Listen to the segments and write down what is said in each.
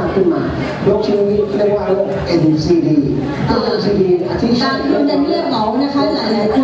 างขึ้นมาโรคชนิดนี้เรียกว่าโรค NCD โรค NCD อาทิการคุณจะเงียบเหงานะคะหลายๆ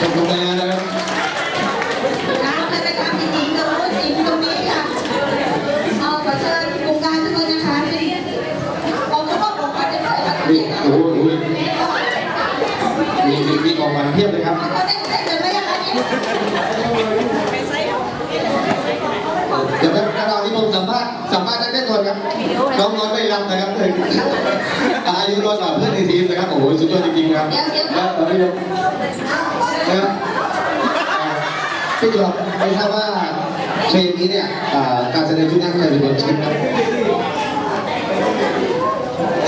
จบลงไปแล้วนะครับน้ำการจริงๆจะพูดจริงตรงนี้ค่ะเอาขอเชิญโครงการทุกคนนะคะเอาทุกคนของขวัญจะด้วยค่ะนี่โอ้โหโอ้โหมีมีมีของขวัญเพียบเลยครับ เขาได้เซ็นกันไหมคะเนี่ยเดี๋ยวถ้าเราที่ผมสัมภาษณ์สัมภาษณ์นักเต้นอนครับน้องน้อยไม่รับนะครับเลยอายุน้อยกว่าเพื่อนในทีมนะครับโอ้โหสุดยอดจริงๆครับแล้วแล้วพี่ยก นะครับพี่ยกไม่ทราบว่าเพลงนี้เนี่ยอ่าการแสดงชุดนักใครเป็นคนคิดครับ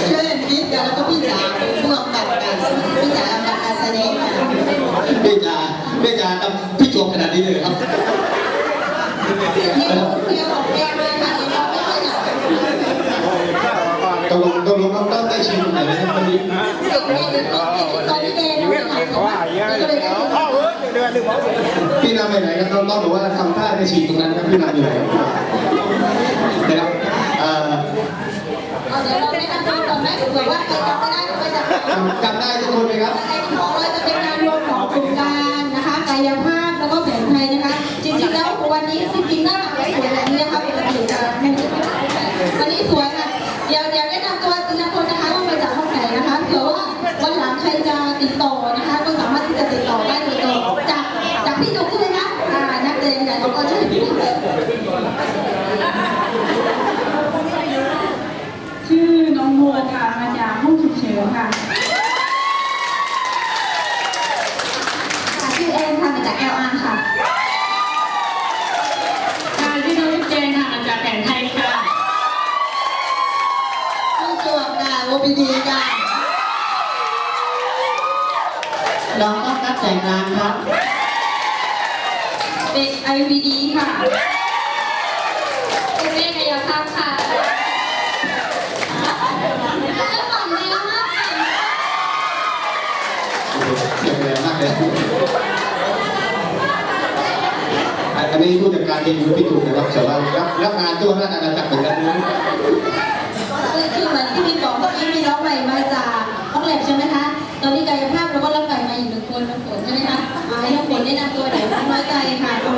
เชิญพี่จ๋าแล้วก็พี่จ๋าร่วมกันกันพี่จ๋าทำการแสดงค่ะพี่จาพี่จาทำพี่จวบขนาดนี้เลยเหรอครับเที่ยวเที่ยวของแก้มเลยค่ะที่เราไม่ค่อยหลับตกลงตกลงต้องต้องเต้นฉีดตรงไหนนะครับวันนี้ตอนที่เดน ก็เลยได้พี่นำไปไหนครับน้องๆบอกว่าทำท่าจะฉีดตรงนั้นครับพี่นำอยู่ไหนนะครับเอ่อเอาเดี๋ยวเราแนะนำตัวก่อนไหมเผื่อว่าใครจำไม่ได้ก็จะจำจำได้ทุกคนไหมครับในที่ของเราจะเป็นการรวมของโครงการนะคะกายภาพแล้วก็แผนไทยนะคะ จริงๆแล้ววันนี้จริงๆน่ารักเลยแบบนี้นะคะปกติจะไม่ได้วันนี้สวยค่ะเดี๋ยวเดี๋ยวแนะนำตัวทีละคนนะคะว่ามาจากห้องไหนนะคะเผื่อว่าวันหลังใครจะติดต่อนะคะ ก็สามารถที่จะติดต่อได้โดยตรงจากจากพี่ดุ๊กใช่ไหมคะอ่านักเรียนใหญ่เขาก็ใช่ ชื่อน้องโมค่ะ มาจากห้องฉุกเฉินค่ะ ค่ะชื่อเอ็มค่ะมาจากแอลอาร์ค่ะ ค่ะชื่อน้องลูกเจนค่ะ มาจากแผนไทยค่ะ ผู้ตรวจค่ะโอพีดีค่ะน้องต้องนับแต่งงานครับเด็ก IVD ค่ะเป็นแม่กายภาพค่ะจะสอนแนวมากค่ะเสียงแรงมากเลยอันนี้ผู้จัดการทีมพี่ถูกนะครับแต่ว่ารับรับงานทั่วราชอาณาจักรเหมือนกันนะ อนนี้กายภาเราก็รับใหม่มาอีกหนึ่งคนน้องฝนใช่ไหมคะอ่าให้น้องฝนแนะนำตัวหน่อยน้อยใจค่ะคน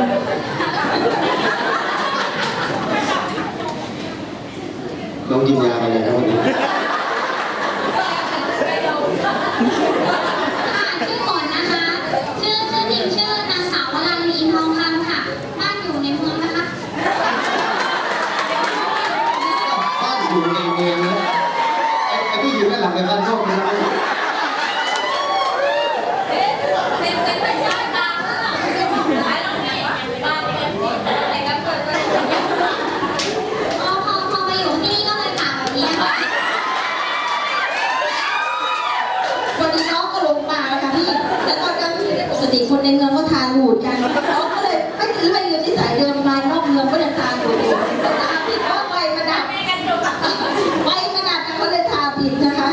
น้องกินยาไปเลยครับวันนี้ ค่ะชื่อฝนนะคะ ชื่อชื่อจริงชื่อนางสาววรันลีทองคำค่ะ บ้านอยู่ในเมืองนะคะ บ้านอยู่ในเมืองนะไอ้ไอ้ที่อยู่ด้านหลังเป็นบ้านโชคนะครับ เป็นเป็นเป็นญาติกันขายเราเนี่ยบ้านเนี่ยแต่ก็เกิดพอพอพอมาอยู่ที่นี่ก็เลยถามแบบนี้ค่ะ วันนี้น้องก็ลงมาแล้วค่ะพี่ แล้วตอนกลางคืนเนี่ยปกติคนในเมืองก็ทานหูดกัน น้องก็ เลยไม่ถือไม่ยืนที่สายเดินมานอกเมืองก็ยังทานหูดอยู่แต่ทาผิดเพราะไฟมันดับไฟมันดับก็เลยทาผิดนะคะ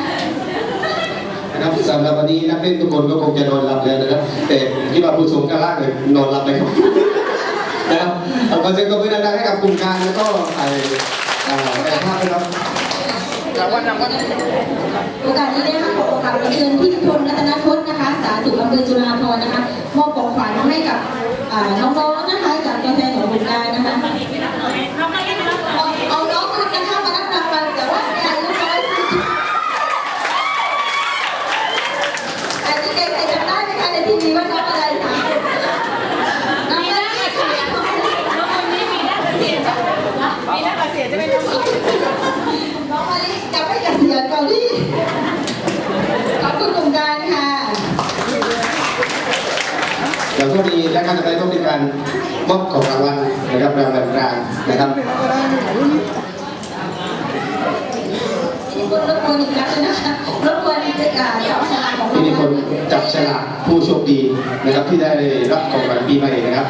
นะครับสำหรับวันนี้นักเล่นทุกคนก็คงจะนอนหลับแล้วนะครับ แต่ผมคิดว่าผู้ชมก็ล่างเลยนอนหลับเลยครับนะครับขอเสียงตบมือดังๆให้กับกลุ่มการแล้วก็ไอ้อ่ากายภาพนะครับ โอกาสนี้นะคะขอโอกาสเชิญพี่พลรัตนพจน์นะคะ สาธุอำเภอจุฬาภรณ์นะคะมอบของขวัญให้กับอ่าน้องๆนะคะจากตัวแทนของโครงการนะคะเอาเอาน้องคนนะคะมารับรางวัลแต่ว่าอายุน้อยสุดอันนี้ใครใครจำได้ไหมคะในทีวีว่าน้องอะไรคะน้องอะไรคะ น้องคนนี้มีหน้าเกษียณจ้ะมีหน้าเกษียณจะเป็นน้อง น้องมะลิจะไม่เกษียณเกาหลีขอบคุณโครงการค่ะ แล้วก็มีและการต่อไปก็เป็นการมอบของรางวัลนะครับรางวัลกลางนะครับทีนี้คนรบกวนอีกครั้งนะคะรบกวนจะอ่าจับฉลากของที่เรามีคนจับฉลากผู้โชคดีนะครับที่ได้รับของขวัญปีใหม่นะครับ